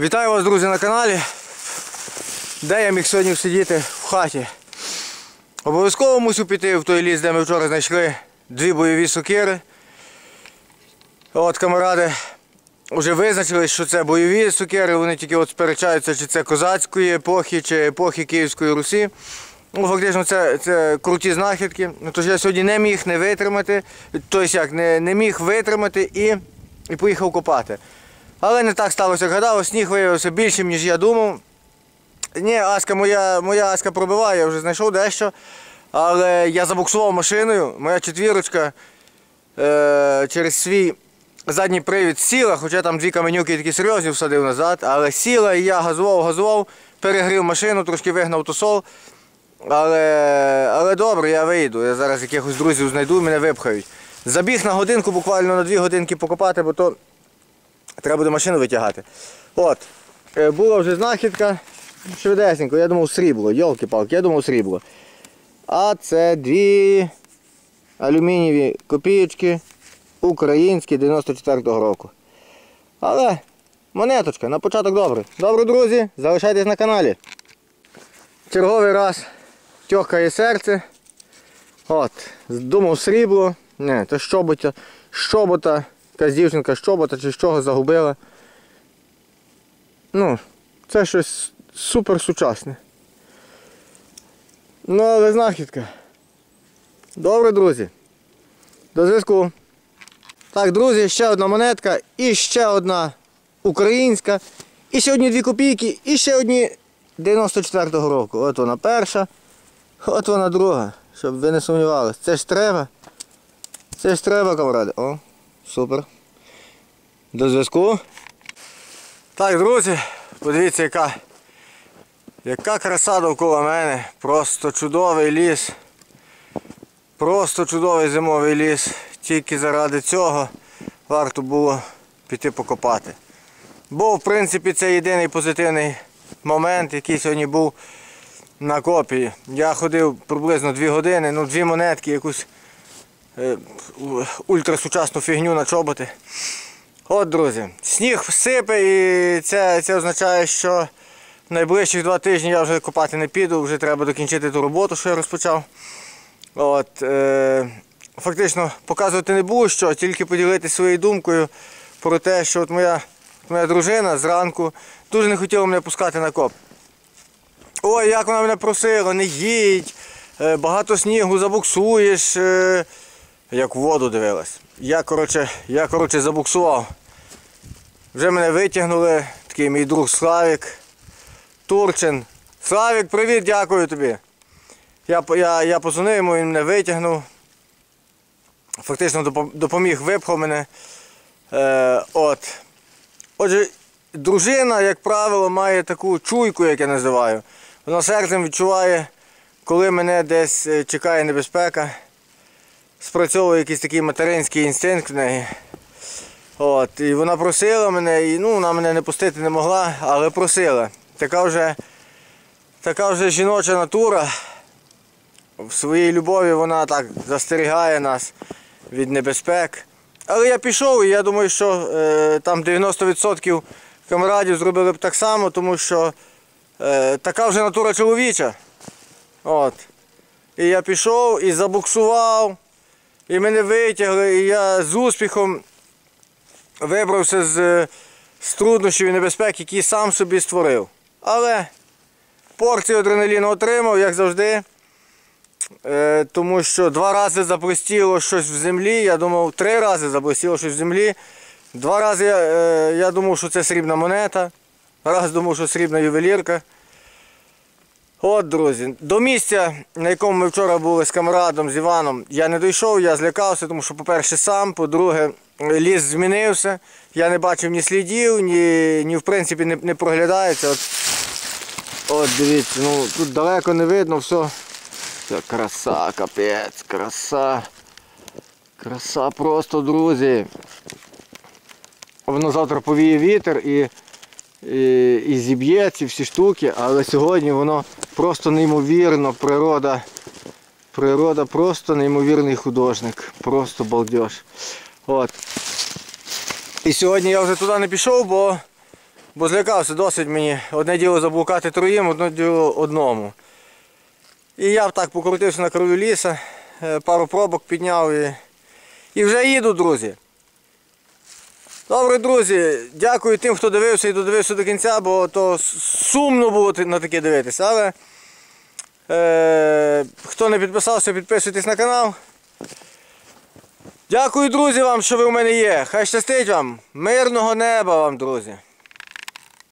Вітаю вас, друзі, на каналі. Де я міг сьогодні сидіти в хаті? Обов'язково мусив піти в той ліс, де ми вчора знайшли дві бойові сокири. От камаради вже визначили, що це бойові сокири, вони тільки от сперечаються, чи це козацької епохи, чи епохи Київської Русі. Ну, фактично, це, це круті знахідки. Ну, тож я сьогодні не міг не витримати, тобто як, не, не міг витримати і, і поїхав копати. Але не так сталося, як гадав, сніг виявився більшим, ніж я думав. Ні, Аська моя, моя Аська пробиває, я вже знайшов дещо. Але я забуксував машиною, моя четвірочка е, через свій задній привід сіла, хоча там дві каменюки такі серйозні всадив назад, але сіла і я газував, газував, перегрів машину, трошки вигнав тусол. Але, але добре, я вийду. Я зараз якихось друзів знайду, мене випхають. Забіг на годинку, буквально на дві годинки покопати, бо то треба буде машину витягати. От. Е, Була вже знахідка. Швидесенько, я думав срібло, йолки-палки, я думав срібло. А це дві алюмінієві копієчки українські 94-го року. Але монеточка, на початок добре. Добре, друзі, залишайтесь на каналі. Черговий раз тьохкає серце. От, думав срібло. Не, це щобота, щобота, якась дівчинка щобота чи з чого загубила. Ну, це щось супер сучасне. Ну, але знахідка. Добре, друзі. До зв'язку. Так, друзі, ще одна монетка і ще одна українська. І ще одні дві копійки, і ще одні 94-го року. От вона перша, от вона друга. Щоб ви не сумнівалися. Це ж треба. Це ж треба, камради. О, супер. До зв'язку. Так, друзі, подивіться, яка, яка краса довкола мене. Просто чудовий ліс. Просто чудовий зимовий ліс. Тільки заради цього варто було піти покопати. Бо, в принципі, це єдиний позитивний момент, який сьогодні був на копії. Я ходив приблизно 2 години, ну дві монетки, якусь ультрасучасну фігню на чоботи. От, друзі, сніг сипе і це, це означає, що найближчих два тижні я вже копати не піду, вже треба докінчити ту роботу, що я розпочав. От, е, фактично показувати не було що, тільки поділитися своєю думкою про те, що от моя, моя дружина зранку дуже не хотіла мене пускати на коп. Ой, як вона мене просила, не їдь, е, багато снігу забуксуєш. е, Як в воду дивилась. Я, коротше, я, коротше, забуксував. Вже мене витягнули, такий мій друг Славік, Турчин. Славік, привіт, дякую тобі. Я, я, я позвонив йому, він мене витягнув. Фактично допоміг, випхав мене. Е, от. Отже, дружина, як правило, має таку чуйку, як я називаю. Вона серцем відчуває, коли мене десь е, чекає небезпека. Спрацьовує якийсь такий материнський інстинкт в неї. От, і вона просила мене, і ну, вона мене не пустити не могла, але просила. Така вже, така вже жіноча натура. В своїй любові вона так застерігає нас від небезпек. Але я пішов і я думаю, що е, там 90% камрадів зробили б так само, тому що е, така вже натура чоловіча. От. І я пішов і забуксував, і мене витягли, і я з успіхом вибрався з, з труднощів і небезпек, які сам собі створив. Але порцію адреналіну отримав, як завжди. Е, тому що два рази заблистіло щось в землі. Я думав, три рази заблистіло щось в землі. Два рази е, я думав, що це срібна монета. Раз думав, що срібна ювелірка. От, друзі, до місця, на якому ми вчора були з камрадом, з Іваном, я не дійшов, я злякався, тому що, по-перше, сам, по-друге, ліс змінився. Я не бачив ні слідів, ні, ні в принципі не, не проглядається. От, от дивіться, ну тут далеко не видно, все. Це краса, капець, краса. Краса просто, друзі. Воно завтра повіє вітер і, і, і зіб'є ці всі штуки, але сьогодні воно просто неймовірно, природа. Природа просто неймовірний художник. Просто балдеж. От. І сьогодні я вже туди не пішов, бо Бо злякався досить мені одне діло заблукати троїм, одне діло одному. І я так покрутився на краю ліса, е, пару пробок підняв і, і вже їду, друзі. Добре, друзі, дякую тим, хто дивився і додивився до кінця, бо то сумно було на таке дивитися. Але е, хто не підписався, підписуйтесь на канал. Дякую, друзі, вам, що ви в мене є. Хай щастить вам. Мирного неба вам, друзі.